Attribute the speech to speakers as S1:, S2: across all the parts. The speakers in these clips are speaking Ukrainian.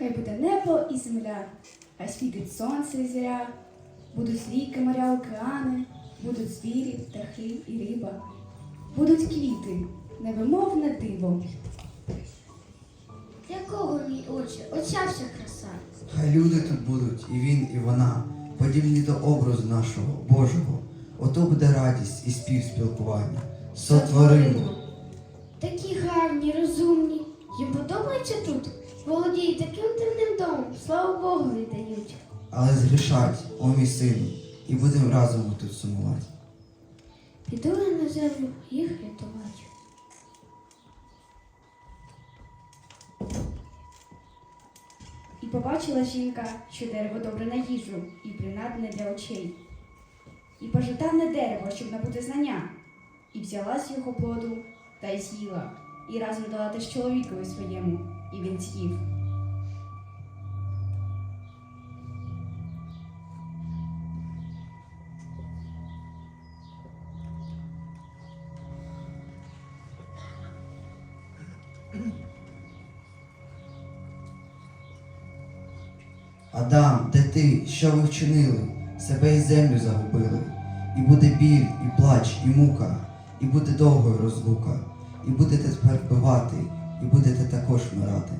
S1: Хай буде небо і земля, хай світить сонце і зоря, будуть ріки, моря, океани, будуть звірі, птахи і риба, будуть квіти, невимовне диво.
S2: Якого мій очі, оця вся краса.
S3: Хай люди тут будуть, і він, і вона, подібні до образу нашого Божого. Ото буде радість і спів спілкування. Сотворимо.
S2: Такі гарні, розумні. Їм подобається тут. Володіють таким дивним домом, слава Богу віддають.
S3: Але згрішать, о мій сину, і будемо разом тут сумувати.
S2: Піду я на землю їх рятувати.
S1: І побачила жінка, що дерево добре на їжу і принадне для очей. І пожитавне дерево, щоб набути знання, і взяла з його плоду та й з'їла, і разом дала теж чоловікові своєму, і він з'їв.
S3: Адам, де ти, що ви вчинили? Себе і землю загубили. І буде біль, і плач, і мука, і буде довгою розлука, і будете тепер вбивати, і будете також вмирати.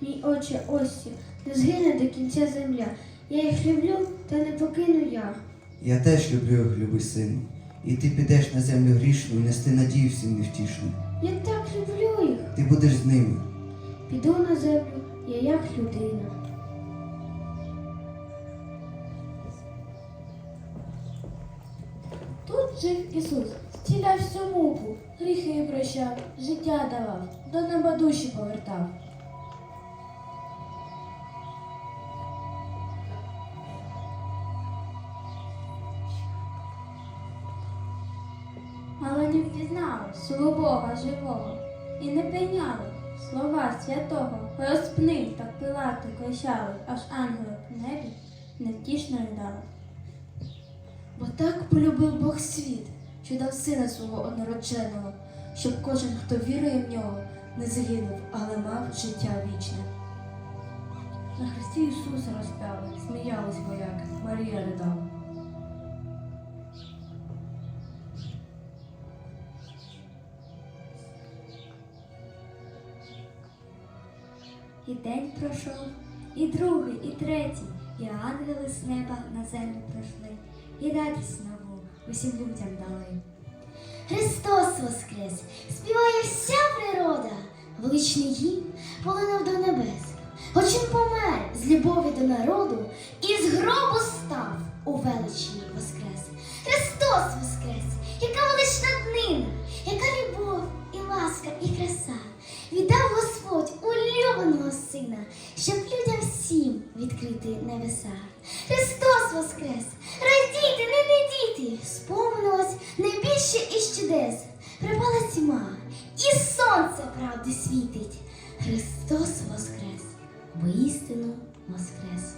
S2: Мій отче Осі, не згине до кінця земля. Я їх люблю, та не покину я.
S3: Я теж люблю їх, любий сину, і ти підеш на землю грішну і нести надію всім невтішну.
S2: Я так люблю їх.
S3: Ти будеш з ними.
S2: Піду на землю, я як людина.
S4: Тут жив Ісус, зціляв всю муку, гріхи прощав, життя давав, до неба душі повертав. Але не впізнали свого Бога живого і не прийняли слова святого, розпнив так пилати кричали, аж ангели в небі невтішно ридали. Бо так полюбив Бог світ, що дав сина свого однородженого, щоб кожен, хто вірує в нього, не загинув, але мав життя вічне. На хресті Ісуса розпяли, сміялись вояки, Марія ридала.
S5: І день пройшов, і другий, і третій, і ангели з неба на землю прийшли, і радість нову усім людям дали.
S6: Христос воскрес! Співає вся природа, величний гімн полинув до небес. Хоч він помер з любові до народу і з гробу став у величі воскрес. Христос воскрес! Яка велична днина, яка любов і ласка, і краса! Віддав Господь улюбленого сина, щоб людям всім відкрити небеса. Христос воскрес! Чудес. Припала тьма, і сонце правди світить. Христос воскрес, бо істину воскрес.